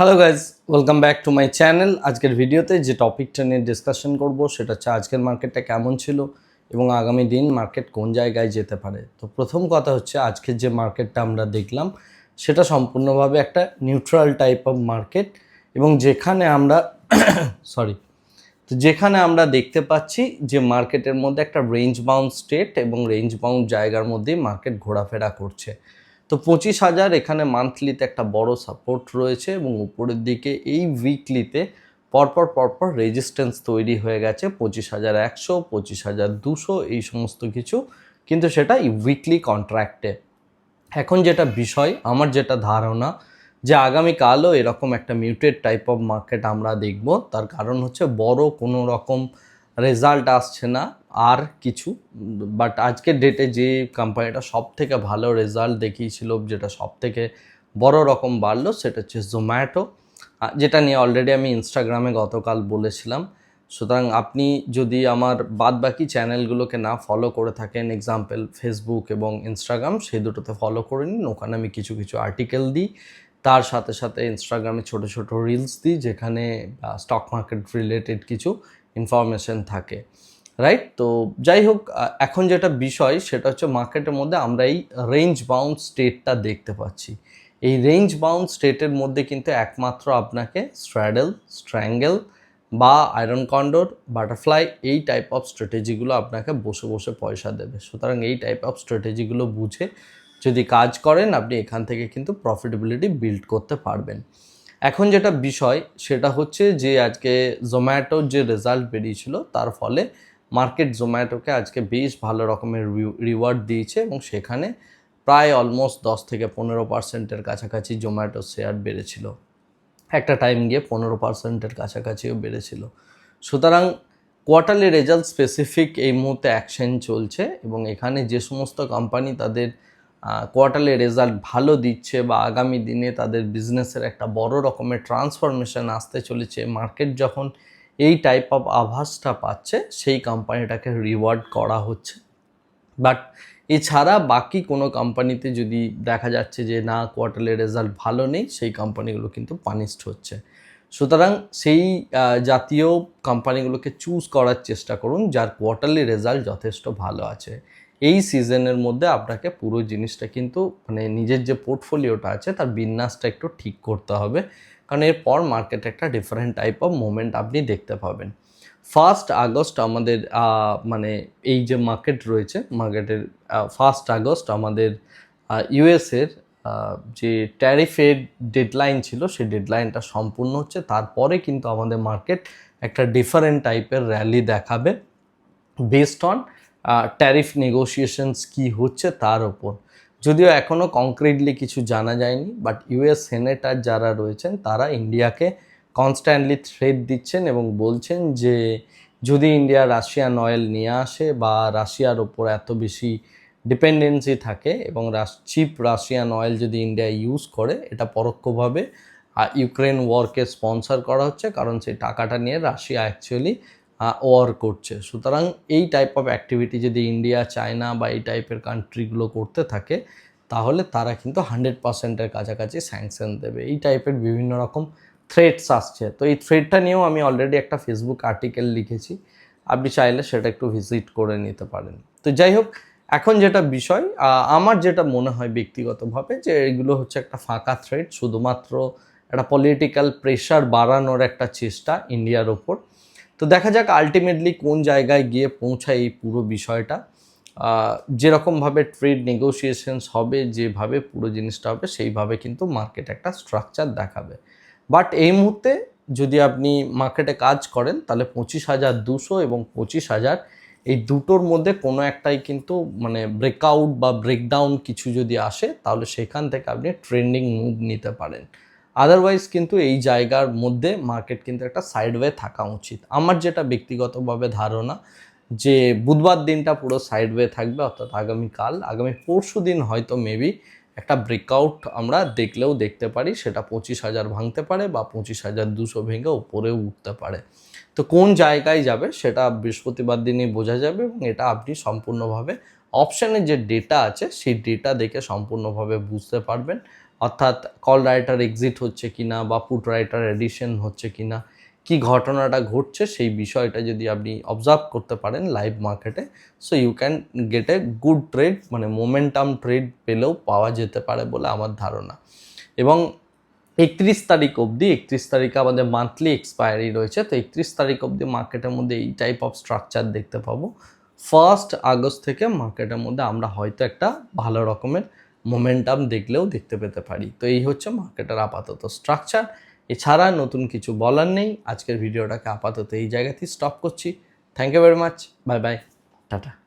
Hello guys welcome back to my channel আজকের ভিডিওতে যে টপিকটা নিয়ে ডিসকাশন করব, সেটা হচ্ছে আজকের মার্কেটটা কেমন ছিল এবং আগামী দিন মার্কেট কোন জায়গায় যেতে পারে। তো প্রথম কথা হচ্ছে আজকের যে মার্কেটটা আমরা দেখলাম, সেটা সম্পূর্ণভাবে একটা নিউট্রাল টাইপ অফ মার্কেট এবং যেখানে আমরা সরি তো যেখানে আমরা দেখতে পাচ্ছি যে মার্কেটের মধ্যে একটা রেঞ্জ বাউন্ড স্টেট এবং রেঞ্জ বাউন্ড জায়গার মধ্যেই মার্কেট ঘোরাফেরা করছে। তো পঁচিশ হাজার এখানে মান্থলিতে একটা বড় সাপোর্ট রয়েছে এবং উপরের দিকে এই উইকলিতে পরপর পরপর রেজিস্ট্যান্স তৈরি হয়ে গেছে। পঁচিশ হাজার একশো, পঁচিশ হাজার দুশো এই সমস্ত কিছু। কিন্তু সেটা উইকলি কন্ট্রাক্টে এখন যেটা বিষয়, আমার যেটা ধারণা যে আগামীকালও এরকম একটা মিউটেড টাইপ অফ মার্কেট আমরা দেখব। তার কারণ হচ্ছে বড় কোনো রকম রেজাল্ট আসছে না। আর কিছু বাট আজকের ডেটে যে কোম্পানিটা সব থেকে ভালো রেজাল্ট দেখিয়েছিল, যেটা সব থেকে বড় রকম বাড়লো, সেটা হচ্ছে জোম্যাটো যেটা নিয়ে অলরেডি আমি ইনস্টাগ্রামে গতকাল বলেছিলাম। সুতরাং আপনি যদি আমার বাদ বাকি চ্যানেলগুলোকে না ফলো করে থাকেন এক্সাম্পল ফেসবুক এবং ইনস্টাগ্রাম সেই দুটোতে ফলো করে নিন। ওখানে আমি কিছু কিছু আর্টিকেল দিই। তার সাথে সাথে ইনস্টাগ্রামে ছোট ছোট রিলস দিই, যেখানে স্টক মার্কেট রিলেটেড কিছু ইনফরমেশন থাকে। রাইট তো যাই হোক এখন যেটা বিষয় সেটা হচ্ছে মার্কেটের মধ্যে আমরা এই রেঞ্জ বাউন্ড স্টেটটা দেখতে পাচ্ছি। এই রেঞ্জ বাউন্ড স্টেটের মধ্যে কিন্তু একমাত্র আপনাকে স্ট্র্যাডেল স্ট্র্যাঙ্গেল বা আয়রন কন্ডোর বাটারফ্লাই এই টাইপ অফ স্ট্র্যাটেজিগুলো আপনাকে বসে বসে পয়সা দেবে। সুতরাং এই টাইপ অফ স্ট্র্যাটেজিগুলো বুঝে যদি কাজ করেন, আপনি এখান থেকে কিন্তু প্রফিটেবিলিটি বিল্ড করতে পারবেন। এখন যেটা বিষয় সেটা হচ্ছে যে আজকে জোম্যাটোর যে রেজাল্ট বেরিয়েছিল, তার ফলে মার্কেট জোম্যাটোকে আজকে বেশ ভালো রকমের রিওয়ার্ড দিয়েছে এবং সেখানে প্রায় অলমোস্ট দশ থেকে পনেরো পার্সেন্টের কাছাকাছি জোম্যাটো শেয়ার বেড়েছিল। একটা টাইম গিয়ে পনেরো পার্সেন্টের কাছাকাছিও বেড়েছিল। সুতরাং কোয়ার্টারলি রেজাল্ট স্পেসিফিক এই মুহূর্তে অ্যাকশন চলছে এবং এখানে যে সমস্ত কোম্পানি তাদের কোয়ার্টারলি রেজাল্ট ভালো দিচ্ছে বা আগামী দিনে তাদের বিজনেসের একটা বড় রকমের ট্রান্সফরমেশন আসতে চলেছে। মার্কেট যখন এই টাইপ অফ আভাসটা পাচ্ছে, সেই কোম্পানিটাকে রিওয়ার্ড করা হচ্ছে। বাট এছাড়া বাকি কোনো কোম্পানিতে যদি দেখা যাচ্ছে যে, না কোয়ার্টারলি রেজাল্ট ভালো নেই, সেই কোম্পানিগুলো কিন্তু পানিশড হচ্ছে। সুতরাং সেই জাতীয় কোম্পানিগুলোকে চুজ করার চেষ্টা করুন, যার কোয়ার্টারলি রেজাল্ট যথেষ্ট ভালো আছে। এই সিজনের মধ্যে আপনাকে পুরো জিনিসটা কিন্তু মানে নিজের যে পোর্টফোলিওটা আছে, তার বিন্যাসটা একটু ঠিক করতে হবে। কারণ এরপর মার্কেটে একটা ডিফারেন্ট টাইপ অফ মুভমেন্ট আপনি দেখতে পাবেন। ফার্স্ট আগস্ট আমাদের মানে এই যে মার্কেট রয়েছে মার্কেটের ফার্স্ট আগস্ট আমাদের ইউএসের যে ট্যারিফের ডেডলাইন ছিল, সেই ডেডলাইনটা সম্পূর্ণ হচ্ছে। তারপরে কিন্তু আমাদের মার্কেট একটা ডিফারেন্ট টাইপের র্যালি দেখাবে বেসড অন ট্যারিফ নেগোসিয়েশনস কি হচ্ছে তার ওপর। যদিও এখনও কংক্রিটলি কিছু জানা যায়নি বাট ইউএস সেনেটার যারা রয়েছেন, তারা ইন্ডিয়াকে কনস্ট্যান্টলি থ্রেট দিচ্ছেন এবং বলছেন যে যদি ইন্ডিয়া রাশিয়ান অয়েল নিয়ে আসে বা রাশিয়ার ওপর এত বেশি ডিপেন্ডেন্সি থাকে এবং চিপ রাশিয়ান অয়েল যদি ইন্ডিয়া ইউজ করে, এটা পরোক্ষভাবে ইউক্রেন ওয়ারকে স্পন্সর করা হচ্ছে, কারণ সেই টাকাটা নিয়ে রাশিয়া অ্যাকচুয়ালি ওয়ার করছে। সুতরাং এই টাইপ অফ অ্যাক্টিভিটি যদি ইন্ডিয়া চায়না বা এই টাইপের কান্ট্রিগুলো করতে থাকে, তাহলে তারা কিন্তু হান্ড্রেড পার্সেন্টের কাছাকাছি স্যাংশন দেবে। এই টাইপের বিভিন্ন রকম থ্রেটস আসছে। তো এই থ্রেটটা নিয়েও আমি অলরেডি একটা ফেসবুক আর্টিকেল লিখেছি। আপনি চাইলে সেটা একটু ভিজিট করে নিতে পারেন। তো যাই হোক, এখন যেটা বিষয় আমার যেটা মনে হয় ব্যক্তিগতভাবে যে এগুলো হচ্ছে একটা ফাঁকা থ্রেট শুধুমাত্র একটা পলিটিক্যাল প্রেশার বাড়ানোর একটা চেষ্টা ইন্ডিয়ার ওপর। তো দেখা যাক আলটিমেটলি কোন জায়গায় গিয়ে পৌঁছায় এই পুরো বিষয়টা। যেরকমভাবে ট্রেড নেগোসিয়েশনস হবে, যেভাবে পুরো জিনিসটা হবে, সেইভাবে কিন্তু মার্কেট একটা স্ট্রাকচার দেখাবে। বাট এই মুহূর্তে যদি আপনি মার্কেটে কাজ করেন, তাহলে পঁচিশ হাজার দুশো এবং পঁচিশ হাজার এই দুটোর মধ্যে কোনো একটাই কিন্তু মানে ব্রেকআউট বা ব্রেকডাউন কিছু যদি আসে, তাহলে সেখান থেকে আপনি ট্রেন্ডিং মুভ নিতে পারেন। আদারওয়াইজ কিন্তু এই জায়গার মধ্যে মার্কেট কিন্তু একটা সাইডওয়ে থাকা উচিত। আমার যেটা ব্যক্তিগতভাবে ধারণা যে বুধবার দিনটা পুরো সাইডওয়ে থাকবে, অর্থাৎ আগামীকাল আগামী পরশু দিন হয়তো মেবি একটা ব্রেকআউট আমরা দেখলেও দেখতে পারি, সেটা পঁচিশ হাজার ভাঙতে পারে বা পঁচিশ হাজার দুশো ভেঙে উপরেও উঠতে পারে। তো কোন জায়গায় যাবে সেটা বৃহস্পতিবার দিনই বোঝা যাবে এবং এটা আপনি সম্পূর্ণভাবে অপশানের যে ডেটা আছে, সেই ডেটা দেখে সম্পূর্ণভাবে বুঝতে পারবেন। অর্থাৎ কল রাইটার এক্সিট হচ্ছে কিনা বা পুট রাইটার এডিশন হচ্ছে কিনা, কি ঘটনাটা ঘটছে সেই বিষয়টা যদি আপনি অবজার্ভ করতে পারেন লাইভ মার্কেটে so you can get a good trade মানে মোমেন্টাম ট্রেড পেলেও পাওয়া যেতে পারে বলে আমার ধারণা। এবং একত্রিশ তারিখ অবধি, একত্রিশ তারিখে আমাদের মান্থলি এক্সপায়ারি রয়েছে, তো একত্রিশ তারিখ অবধি মার্কেটের মধ্যে এই টাইপ অফ স্ট্রাকচার দেখতে পাবো। ফার্স্ট আগস্ট থেকে মার্কেটের মধ্যে আমরা হয়তো একটা ভালো রকমের মোমেন্টাম দেখলেও দেখতে পেতে পারি। তো এই হচ্ছে মার্কেটের আপাতত স্ট্রাকচার এছাড়া নতুন কিছু বলার নেই। আজকের ভিডিওটাকে আপাতত এই জায়গাতেই স্টপ করছি। Thank you very much bye bye tata